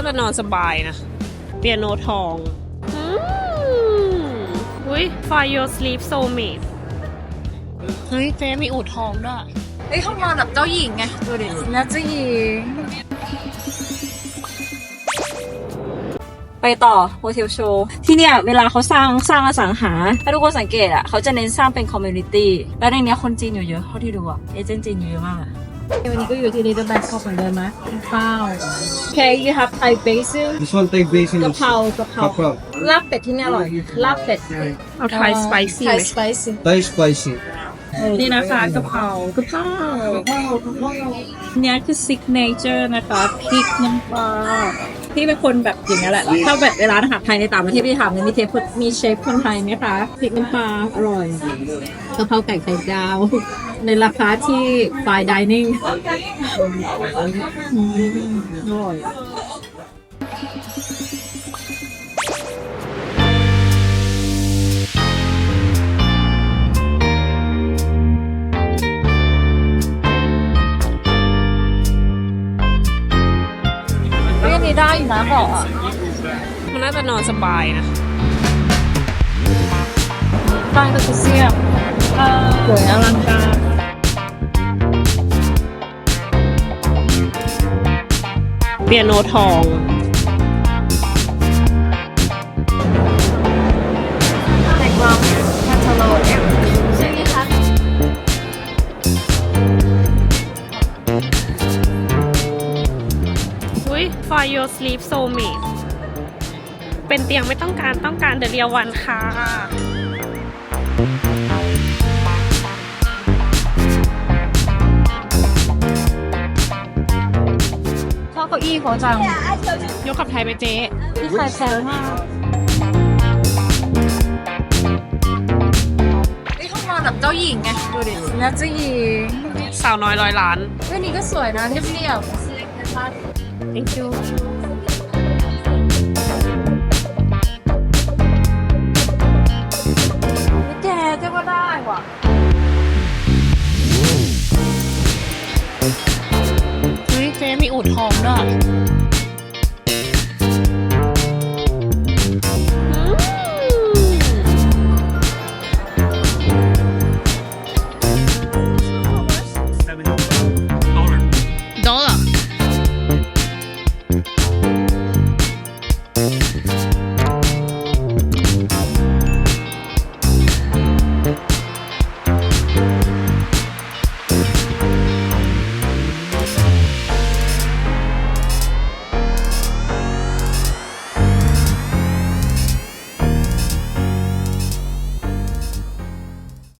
น่าจะนอนสบายนะ เปียโนทองอืมอุ้ย For your sleep soulmate เฮ้ยเฟมีอูดทองด้วยเฮ้ยห้องนอนแบบเจ้าหญิงไงดูดิแล้วเจ้าหญิง ไปต่อโฮเทลโชว์ที่เนี่ยเวลาเขาสร้างสร้างอสังหา ถ้าทุกคนสังเกตอะเขาจะเน้นสร้างเป็นคอมมูนิตี้ แล้วในเนี้ยคนจีนอยู่เยอะเท่าที่ดูอะ เอเจนต์จีนอยู่เยอะมากอะ วันนี้ก็อยู่ที่นี่จะแบงคอกเหมือนเดิมไหมข้าว Okay you have Thai basil This one take base in กะเพรากะเพรา Kapra. ลาบเป็ดที่นี่อร่อย ลาบเป็ดเอาไทยสไปซี่ไทไหยมสไปซี่ Thai spicy. นี่นะคะกะเพรากะเพราเนี่ยคือซิกเนเจอร์นะคะพริกน้ำปลา พี่เป็นคนแบบอย่างนี้ยแหละ ถ้าแบบเวลาอาหารไทยในต่างประเทศพี่ถามเลยมีเชฟมีเชฟคนไทยไหมคะพริกน้ำปลาอร่อยกะเพราไก่ไข่ดาว ในราคาที่ฟายดิเนิ่งอร่อย ได้อยู่นะบอกอะมันน่าจะนอนสบายนะตั้งตะกุเซียมสวยอลังการเปียโนทอง อุ้ย For your sleep soulmate เป็นเตียงไม่ต้องการต้องการเดเรียวันค่ะชอบเก้าอี้เขาจัง ยกกับไทยไปเจ๊ที่ใครแพงมากเฮ้ยห้องนอนแบบเจ้าหญิงไง ดูดิแล้วเจ้าหญิงสาวน้อยร้อยล้านเฮ้ยนี่ก็สวยนะเรียบเรียบ thank you แกเจ้าก็ได้ว่ะเฮ้ยเฟมีอูดทองด้วย